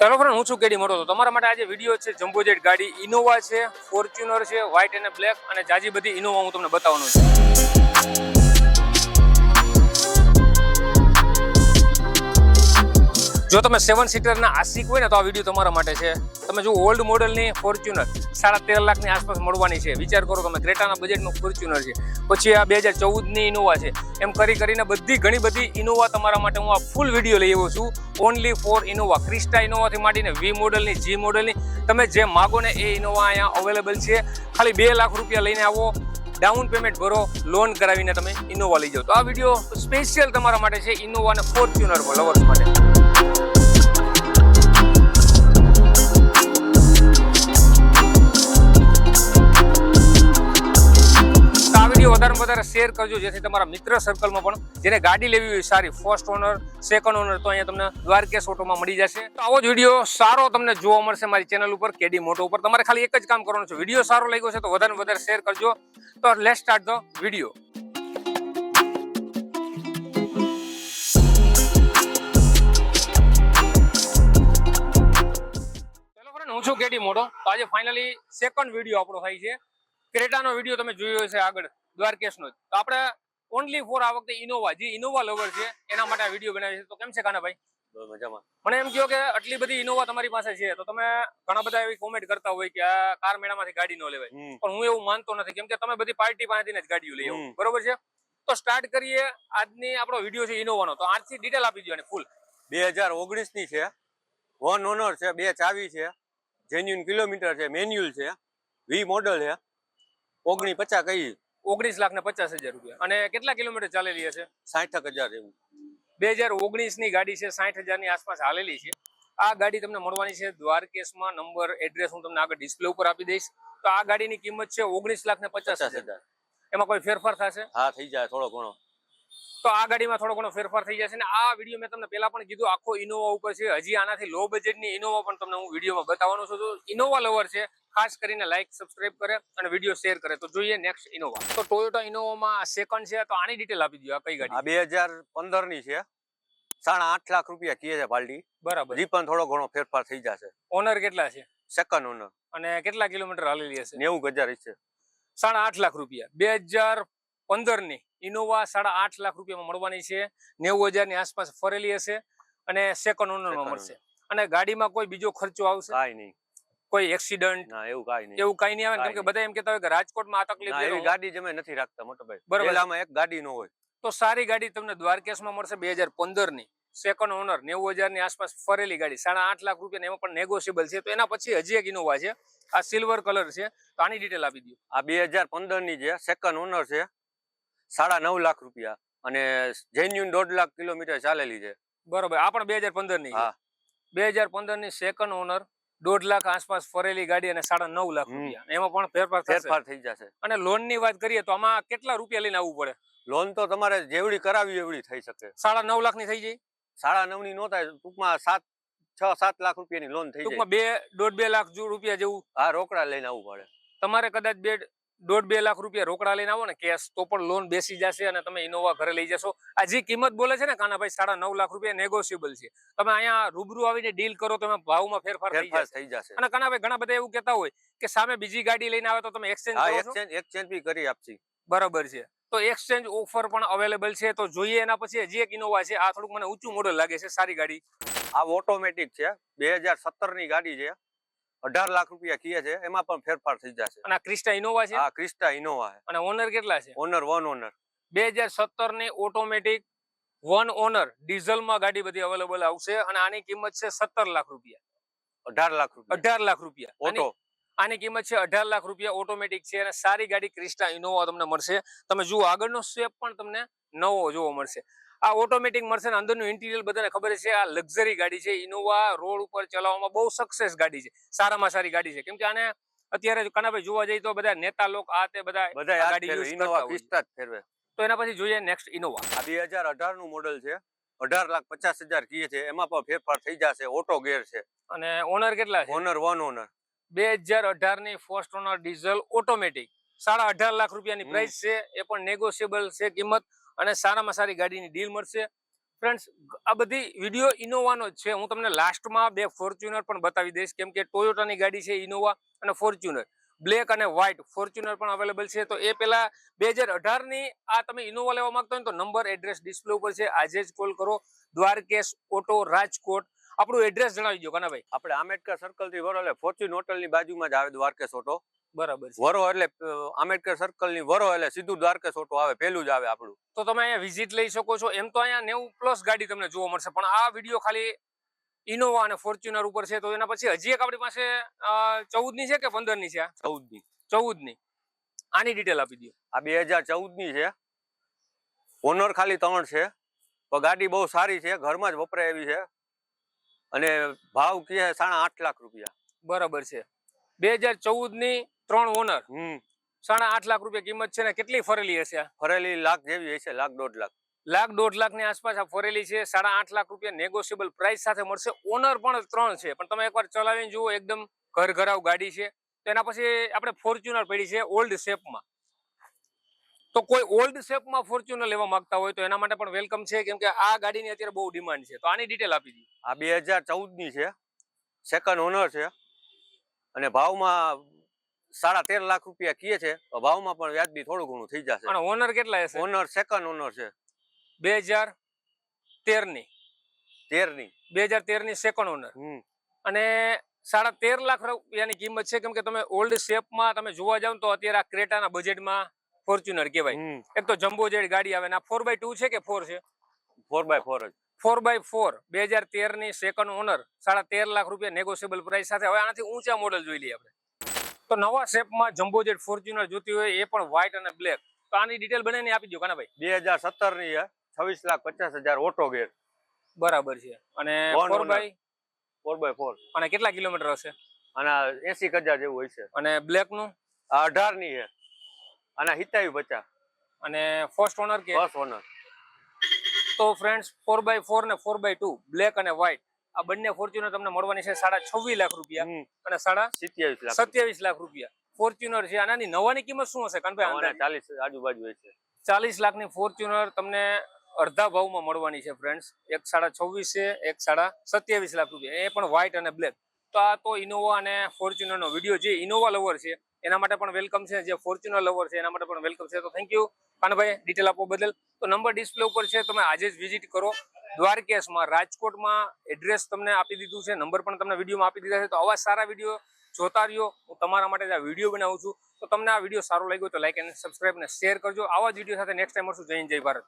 ચાલો ફ્રેન્ડ હું છું કેડી મોટો. તો તમારા માટે આજે વીડિયો છે જમ્બોજેટ ગાડી. ઇનોવા છે ફોર્ચ્યુનર છે વ્હાઇટ અને બ્લેક અને જાજી બધી ઇનોવા હું તમને બતાવવાનું છું. જો તમે સેવન સીટરના આશિક હોય ને, તો આ વીડિયો તમારા માટે છે. તમે જો ઓલ્ડ મોડલની ફોર્ચ્યુનર સાડા તેર લાખની આસપાસ મળવાની છે. વિચાર કરો તમે ક્રેટાના બજેટનું ફોર્ચ્યુનર છે. પછી આ બે હજાર ચૌદની ઇનોવા છે. એમ કરી કરીને બધી ઘણી બધી ઇનોવા તમારા માટે હું આ ફૂલ વીડિયો લઈ આવ્યો છું. ઓનલી ફોર ઇનોવા ક્રિસ્ટા ઇનોવાથી માંડીને વી મોડલની જી મોડલની તમે જે માગો ને એ ઇનોવા અહીંયા અવેલેબલ છે. ખાલી બે લાખ રૂપિયા લઈને આવો. ડાઉન પેમેન્ટ ભરો લોન કરાવીને તમે ઇનોવા લઈ જાઓ. તો આ વીડિયો સ્પેશિયલ તમારા માટે છે ઇનોવા અને ફોર્ચ્યુનર લવર્સ માટે. વધારે શેર કરજો, જેથી તમારા મિત્ર સર્કલમાં પણ જેને ગાડી લેવી હોય, સારી ફર્સ્ટ ઓનર સેકન્ડ ઓનર તો અહીંયા તમને દ્વારકેશ ઓટોમાં મળી જશે. તો આવો જ વીડિયો સારો તમને જોવા મળશે મારી ચેનલ ઉપર, કેડી મોટો ઉપર. તમારે ખાલી એક જ કામ કરવાનું છે વીડિયો સારો લાગ્યો છે તો વધારે વધારે શેર કરજો. તો લેટ સ્ટાર્ટ ધ વીડિયો હું છું કેડી મોટો. આજે ફાઇનલી સેકન્ડ વીડિયો આપણો થાય છે. ક્રેટાનો વીડિયો તમે જોયો હશે આગળ. દ્વારકેશનો જ. તો આપણે ઓનલી ફોર આ વખતે ઇનોવા જે ઇનોવા લવર છે એના માટે આ વીડિયો બનાવી છે. તો કેમ છે કાનાભાઈ મજામાં. મને એમ કહો કે આટલી બધી ઇનોવા તમારી પાસે છે તો તમે ઘણા બધા એવી કોમેન્ટ કરતા હોય કે આ કાર મેળામાંથી ગાડી ન લેવાય. પણ હું એવું માનતો નથી. કેમ કે તમે બધી પાર્ટી પાસેથી જ ગાડીઓ લઈ આવો. બરોબર છે? તો સ્ટાર્ટ કરીએ આજની આપણો વીડિયો છે ઇનોવાનો તો આજથી ડિટેલ આપી દો અને ફૂલ બે હજાર ઓગણીસની છે. વન ઓનર છે બે ચાવી છે. જેન્યુન કિલોમીટર છે મેન્યુઅલ છે. વી મોડલ છે. ઓગણી પચાસ કઈ ઓગણીસ લાખ ને પચાસ હજાર રૂપિયા. અને કેટલા કિલોમીટર ચાલેલી હશે? સાઠ હજાર એવું. બે હજાર ઓગણીસની ગાડી છે સાઠ હજારની આસપાસ હાલેલી છે. આ ગાડી તમને મળવાની છે દ્વારકેશમાં. નંબર એડ્રેસ હું તમને આગળ ડિસ્પ્લે ઉપર આપી દઈશ. તો આ ગાડીની કિંમત છે ઓગણીસ લાખ ને પચાસ હજાર. એમાં કોઈ ફેરફાર થશે? હા થઈ જાય થોડો ઘણો. તો આ ગાડીમાં થોડો ઘણો ફેરફાર થઈ જશે ને આ વીડિયો મેં તમને પહેલા પણ કીધું આખો ઇનોવા ઉપર છે. હજી આનાથી લો બજેટની ઇનોવા પણ તમને હું વિડીયોમાં બતાવવાનો છું. તો ઇનોવા લવર છે ખાસ કરીને લાઈક સબસ્ક્રાઇબ કરે અને વીડિયો શેર કરે. તો જોઈએ નેક્સ્ટ ઇનોવા તો ટોયોટા ઇનોવામાં સેકન્ડ છે તો આની ડિટેલ આપી દો આ કઈ ગાડી? બે હજારની છે. સાડા આઠ લાખ રૂપિયા કીએ છે પાલટી બરાબર. હજી પણ થોડો ઘણો ફેરફાર થઈ જશે. ઓનર કેટલા છે? સેકન્ડ ઓનર અને કેટલા કિલોમીટર હાલેલી હશે? નેવું હજાર છે સાડા આઠ લાખ રૂપિયા. બે હજાર પંદરની ઇનોવા સાડા આઠ લાખ રૂપિયામાં મળવાની છે. નેવું હજારની આસપાસ ફરેલી હશે અને સેકન્ડ ઓનરમાં મળશે. અને ગાડીમાં કોઈ બીજો ખર્ચો આવશે? કાંઈ નહીં. કોઈ એક્સિડન્ટ એવું કાંઈ નહીં. એવું કઈ નહીં આવે કેમ કે બધા એમ કહેતા હોય કે રાજકોટમાં આ તકલીફ એવી ગાડી જમે નથી રાખતા મોટાભાઈ બરોબર. એક ગાડી નો હોય. તો સારી ગાડી તમને દ્વારકેશમાં મળશે બે હજાર પંદરની સેકન્ડ ઓનર નેવું હજારની આસપાસ ફરેલી ગાડી. સાડા આઠ લાખ રૂપિયા એમાં પણ નેગોશિયેબલ છે. તો એના પછી હજી એક ઇનોવા છે. આ સિલ્વર કલર છે. તો આની ડિટેલ આપી દો આ બે હજાર પંદરની છે સેકન્ડ ઓનર છે સાડા નવ લાખ રૂપિયા અને જેન્યુન દોઢ લાખ કિલોમીટર ચાલેલી છે. બરોબર. આ પણ બે હજાર પંદરની હા. બે હજાર પંદરની સેકન્ડ ઓનર દોઢ લાખ આસપાસ ફરેલી ગાડી અને સાડા નવ લાખ રૂપિયા. એમાં પણ ફેરફાર ફેરફાર થઈ જશે. અને લોનની વાત કરીએ તો આમાં કેટલા રૂપિયા લઈને આવવું પડે? લોન તો તમારે જેવડી કરાવી એવડી થઈ શકે. સાડા નવ લાખની થઈ જાય? સાડા નવની નો થાય ટૂંકમાં સાત છ સાત લાખ રૂપિયાની લોન થઈ જાય. ટૂંકમાં બે દોઢ બે લાખ રૂપિયા જેવું. હા રોકડા લઈને આવવું પડે. તમારે કદાચ બે દોઢ બે લાખ રૂપિયા રોકડા લઈને આવો ને કેશ તો પણ લોન બેસી જશે અને તમે ઇનોવા ઘરે લઈ જશો. આ જે કિંમત બોલે છે ને કાનાભાઈ સાડા નવ લાખ રૂપિયા નેગોશિયેબલ છે. તમે અહીંયા રૂબરૂ આવીને ડીલ કરો તો ભાવમાં ફેરફાર થઈ જશે. અને કાનાભાઈ ઘણા બધા એવું કહેતા હોય કે સામે બીજી ગાડી લઈને આવે તો તમે એક્સચેન્જ એક્સચેન્જ બી કરી આપશી. બરાબર છે. તો એક્સચેન્જ ઓફર પણ અવેલેબલ છે. તો જોઈએ એના પછી હજી એક ઇનોવા છે. આ થોડુંક મને ઊંચું મોડલ લાગે છે. સારી ગાડી. આ ઓટોમેટિક છે. બે હજાર સત્તરની ગાડી છે. અઢાર લાખ રૂપિયા કીએ છે એમાં પણ ફેરફાર થઈ જશે. અને આ ક્રિસ્ટા ઇનોવા છે? હા ક્રિસ્ટા ઇનોવા છે. અને ઓનર કેટલા છે? Owner one owner. બે હજાર સત્તરની ઓટોમેટિક વન ઓનર ડીઝલમાં ગાડી બધી અવેલેબલ આવશે અને આની કિંમત છે સત્તર લાખ રૂપિયા. અઢાર લાખ રૂપિયા. અઢાર લાખ રૂપિયા. ઓટો. આની કિંમત છે અઢાર લાખ રૂપિયા ઓટોમેટિક છે અને સારી ગાડી ક્રિસ્ટા ઇનોવા તમને મળશે. તમે જુઓ આગળનો સ્ટેપ પણ તમને નવો જોવા મળશે. આ ઓટોમેટિક મળશે અંદરનું ઇન્ટિરિયર બધાને ખબર છે આ લક્ઝરી ગાડી છે ઇનોવા રોડ ઉપર ચલાવવામાં બહુ સક્સેસ ગાડી છે સારામાં સારી ગાડી છે. કેમ કે આને અત્યારે કનાભાઈ જોવા જઈએ તો બધા નેતા લોકો આ તે બધા ગાડી તો એના પછી જોઈએ નેક્સ્ટ ઇનોવા આ બે હજાર અઢારનું મોડલ છે અઢાર લાખ પચાસ હજાર કીએ છે એમાં પણ ફેરફાર થઈ જશે ઓટો ગેર છે. અને ઓનર કેટલા ઓનર વન ઓનર બે હજાર અઢારની ફર્સ્ટ ઓનર ડીઝલ ઓટોમેટિક સાડા અઢાર લાખ રૂપિયાની પ્રાઇસ છે એ પણ નેગોશિયેબલ છે કિંમત અને સારામાં સારી ગાડીની ડીલ મળશે. ફ્રેન્ડ્સ આ બધી વીડિયો ઇનોવાનો જ છે. હું તમને લાસ્ટમાં બે ફોર્ચ્યુનર પણ બતાવી દઈશ. કેમ કે ટોયોટાની ગાડી છે ઇનોવા અને ફોર્ચ્યુનર બ્લેક અને વ્હાઇટ ફોર્ચ્યુનર પણ અવેલેબલ છે. તો એ પહેલા બે હજાર અઢારની આ તમે ઇનોવા લેવા માંગતા હોય ને તો નંબર એડ્રેસ ડિસ્પ્લે ઉપર છે. આજે જ કોલ કરો. દ્વારકેશ ઓટો, રાજકોટ. આપણું એડ્રેસ જણાવી દો કાનાભાઈ. આપણે આંબેડકર સર્કલથી એટલે ફોર્ચ્યુન હોટલની બાજુમાં જ આવે દ્વારકેશ ઓટો. બરાબર વરો એટલે આંબેડકર સર્કલની વરો એટલે સીધું દ્વારકેશ ઓટો આવે પેલું જ આવે આપણું. તો તમે અહીંયા વિઝિટ લઈ શકો છો. એમ તો અહીંયા નેવું પ્લસ ગાડી તમને જોવા મળશે. પણ આ વીડિયો ખાલી ઇનોવા અને ફોર્ચ્યુનર ઉપર છે. તો એના પછી હજી એક આપણી પાસે ચૌદની છે કે પંદરની છે ચૌદની ચૌદની આની ડિટેલ આપી દો આ બે હજાર ચૌદની છે. ઓનર ખાલી ત્રણ છે. તો ગાડી બહુ સારી છે. ઘરમાં જ વપરાય એવી છે. અને ભાવ કે સાડા આઠ લાખ રૂપિયા. બરાબર છે. બે હજાર ચૌદની ત્રણ ઓનર હમ. સાડા આઠ લાખ રૂપિયા કિંમત છે ને કેટલી ફરેલી હશે ફરેલી લાખ જેવી હશે લાખ દોઢ લાખ. લાખ દોઢ લાખની આસપાસ આ ફરેલી છે સાડા આઠ લાખ રૂપિયા નેગોશિયેબલ પ્રાઇસ સાથે મળશે. ઓનર પણ ત્રણ છે પણ તમે એકવાર ચલાવીને જુઓ એકદમ ઘર ઘરાવ ગાડી છે. તો એના પછી આપણે ફોર્ચ્યુનર પડી છે ઓલ્ડ શેપમાં તો કોઈ ઓલ્ડ શેપમાં ફોર્ચ્યુનર લેવા માંગતા હોય તો એના માટે પણ વેલકમ છે કેમ કે આ ગાડીની અત્યારે બહુ ડિમાન્ડ છે. તો આની ડિટેલ આપી દીધી આ બે ની છે સેકન્ડ ઓનર છે. અને ભાવમાં સાડા તેર લાખ રૂપિયા કીએ છે ભાવમાં પણ વ્યાજબી થોડું ઘણું થઈ જશે. અને ઓનર કેટલા છે ઓનર સેકન્ડ ઓનર છે. બે હજાર તેરની તેરની બે હજાર તેરની સેકન્ડ ઓનર અને સાડા તેર લાખ રૂપિયાની કિંમત છે કેમ કે તમે ઓલ્ડ શેપમાં તમે જોવા જાવ તો અત્યારે આ ક્રેટાના બજેટમાં ફોર્ચ્યુનર કહેવાય. એક તો જમ્બો જેડ ગાડી આવે ને આ ફોર બાય ટુ છે કે ફોર છે? ફોર બાય ફોર જ. ફોર બાય ફોર બે હજાર તેરની સેકન્ડ ઓનર સાડા તેર લાખ રૂપિયા નેગોશિયેબલ પ્રાઇસ સાથે. હવે આનાથી ઊંચા મોડલ જોઈ લઈએ આપણે. તો નવા શેપમાં જમ્બો જેટ ફોર્ચ્યુનર જોતી હોય એ પણ વ્હાઇટ અને બ્લેક તો આની ડિટેલ બનાવીને આપી દો કાનાભાઈ બે હજાર સત્તરની છવ્વીસ લાખ પચાસ હજાર ઓટો ગેર બરાબર છે. અને four by four by four અને કેટલા કિલોમીટર હશે? અને એસી હજાર જેવું હોય છે. અને બ્લેકનું અઢારની છે. અને હિતાવી પચાસ. અને ફર્સ્ટ ઓનર કે? ફર્સ્ટ ઓનર તો ફ્રેન્ડ્સ ફોર બાય ફોર ને ફોર બાય ટુ બ્લેક અને વ્હાઇટ આ બંને ફોર્ચ્યુનર તમને મળવાની છે સાડા છવ્વીસ લાખ રૂપિયા અને સાડા સિત્યાવીસ લાખ સત્યાવીસ લાખ રૂપિયા. ફોર્ચ્યુનર છે. આનાની નવાની કિંમત શું હશે કાનભાઈ ચાલીસ આજુબાજુ છે. ચાલીસ લાખની ફોર્ચ્યુનર તમને અડધા ભાવમાં મળવાની છે ફ્રેન્ડ્સ એક સાડા છવ્વીસ છે એક સાડા સત્યાવીસ લાખ રૂપિયા. એ પણ વ્હાઇટ અને બ્લેક તો આ તો ઇનોવા અને ફોર્ચ્યુનરનો વીડિયો જે ઇનોવા લવર છે. એના માટે પણ વેલકમ છે, જે ફોર્ચ્યુનર લવર છે, એના માટે પણ વેલકમ છે. તો થેન્ક યુ કાનભાઈ ડિટેલ આપવા બદલ. તો નંબર ડિસ્પ્લે ઉપર છે, તમે આજે જ વિઝિટ કરો. દ્વારકેશમાં, રાજકોટમાં એડ્રેસ તમને આપી દીધું છે. નંબર પણ તમને વિડીયોમાં આપી દીધા છે. તો આવા સારા વીડિયો જોતા રહ્યો. હું તમારા માટે આ વીડિયો બનાવું છું. તો તમને આ વીડિયો સારો લાગ્યો તો લાઈક અને સબસ્ક્રાઈબ ને શેર કરજો. આવા જ વીડિયો સાથે નેક્સ્ટ ટાઈમ મળશું. જય જય ભારત.